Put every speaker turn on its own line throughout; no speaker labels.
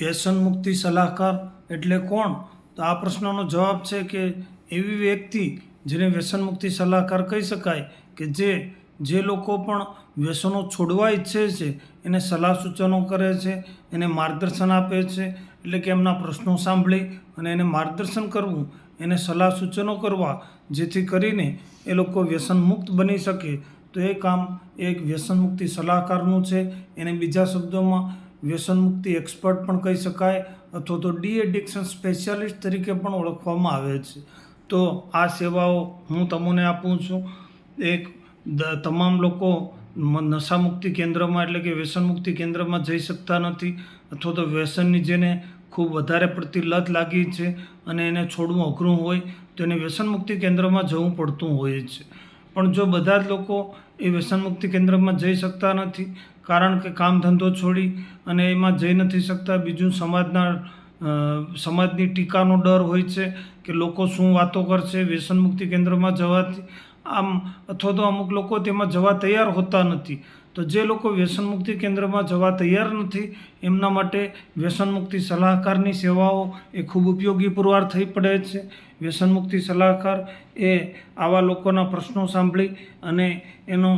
વ્યસન મુક્તિ સલાહકાર એટલે કોણ? તો આ પ્રશ્નનો જવાબ છે કે એવી વ્યક્તિ જેને વ્યસન મુક્તિ સલાહકાર કહી શકાય કે જે જે લોકો પણ વ્યસનો છોડવા ઈચ્છે છે, એને સલાહ સૂચનો કરે છે, એને માર્ગદર્શન આપે છે, એટલે કે એમના પ્રશ્નો સાંભળી અને એને માર્ગદર્શન કરવું, એને સલાહ સૂચનો કરવા, જેથી કરીને એ લોકો વ્યસન મુક્ત બની શકે. તો એ કામ એક વ્યસન મુક્તિ સલાહકારનું છે. એને બીજા શબ્દોમાં વ્યસન મુક્તિ એક્સપર્ટ પણ કહી શકાય અથવા તો ડી એડિક્શન સ્પેશિયાલિસ્ટ તરીકે પણ ઓળખવામાં આવે છે. તો આ સેવાઓ હું તમને આપું છું. એક તમામ લોકો નશામુક્તિ કેન્દ્રમાં એટલે કે વ્યસન મુક્તિ કેન્દ્રમાં જઈ શકતા નથી અથવા તો વ્યસનની જેને ખૂબ વધારે પડતી લત લાગી છે અને એને છોડવું અઘરું હોય તો એને વ્યસન મુક્તિ કેન્દ્રમાં જવું પડતું હોય છે. પણ જો બધા જ લોકો એ વ્યસન મુક્તિ કેન્દ્રમાં જઈ શકતા નથી, કારણ કે કામ ધંધો છોડી અને એમાં જઈ નથી શકતા, બીજું સમાજના સમાજની ટીકાનો ડર હોય છે કે લોકો શું વાતો કરશે, વ્યસન મુક્તિ કેન્દ્રમાં જવાથી. આમ અથવા તો અમુક લોકો તેમાં જવા તૈયાર હોતા નથી. તો જે લોકો વ્યસન મુક્તિ કેન્દ્રમાં જવા તૈયાર નથી, એમના માટે વ્યસન મુક્તિ સલાહકારની સેવાઓ એ ખૂબ ઉપયોગી પુરવાર થઈ પડે છે. વ્યસન મુક્તિ સલાહકાર એ આવા લોકોના પ્રશ્નો સાંભળી અને એનું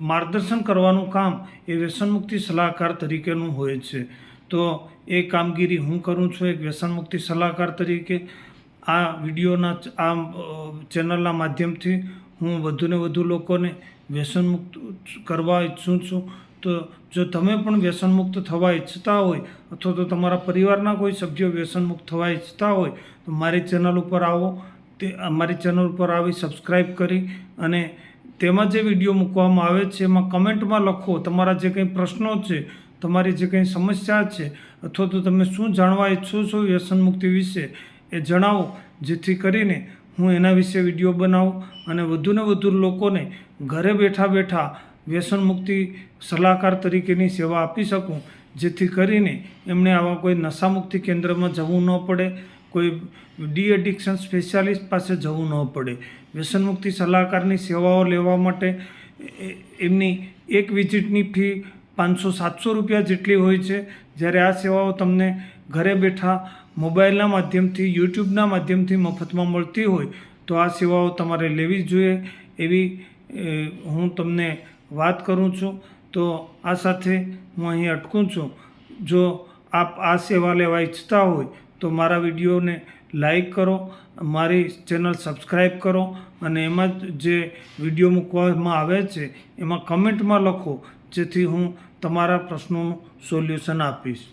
માર્ગદર્શન કરવાનું કામ એ વ્યસન મુક્તિ સલાહકાર તરીકેનું હોય છે. તો એ કામગીરી હું કરું છું એક વ્યસન મુક્તિ સલાહકાર તરીકે. આ વિડીયોના આ ચેનલના માધ્યમથી હું વધુને વધુ લોકોને વ્યસનમુક્ત કરવા ઈચ્છું છું. તો જો તમે પણ વ્યસનમુક્ત થવા ઈચ્છતા હોય અથવા તો તમારા પરિવારના કોઈ સભ્યો વ્યસનમુક્ત થવા ઈચ્છતા હોય, તો મારી ચેનલ ઉપર આવો. તે મારી ચેનલ ઉપર આવી સબસ્ક્રાઈબ કરી અને તેમાં જે વીડિયો મૂકવામાં આવે છે, એમાં કમેન્ટમાં લખો. તમારા જે કંઈ પ્રશ્નો છે, તમારી જે કંઈ સમસ્યા છે, અથવા તો તમે શું જાણવા ઈચ્છો છો વ્યસન મુક્તિ વિશે એ જણાવો, જેથી કરીને હું એના વિશે વીડિયો બનાવું અને વધુને વધુ લોકોને ઘરે બેઠા બેઠા વ્યસન મુક્તિ સલાહકાર તરીકેની સેવા આપી શકું, જેથી કરીને એમણે આવા કોઈ નશામુક્તિ કેન્દ્રમાં જવું ન પડે, કોઈ ડી એડિક્શન સ્પેશિયાલિસ્ટ પાસે જવું ન પડે. વ્યસન મુક્તિ સલાહકારની સેવાઓ લેવા માટે એમની એક વિઝિટની ફી પાંચસો સાતસો રૂપિયા જેટલી હોય છે. જ્યારે આ સેવાઓ તમને ઘરે બેઠા મોબાઈલના માધ્યમથી, યુટ્યુબના માધ્યમથી મફતમાં મળતી હોય તો આ સેવાઓ તમારે લેવી જ જોઈએ. એવી હું તમને વાત કરું છું. તો આ સાથે હું અહીં અટકું છું. જો આપ આ સેવા લેવા ઈચ્છતા હોય તો મારા વિડીયોને લાઈક કરો, મારી ચેનલ સબસ્ક્રાઈબ કરો અને એમાં જે વીડિયો મૂકવામાં આવે છે એમાં કમેન્ટમાં લખો, જેથી હું તમારા પ્રશ્નોનું સોલ્યુશન આપીશ.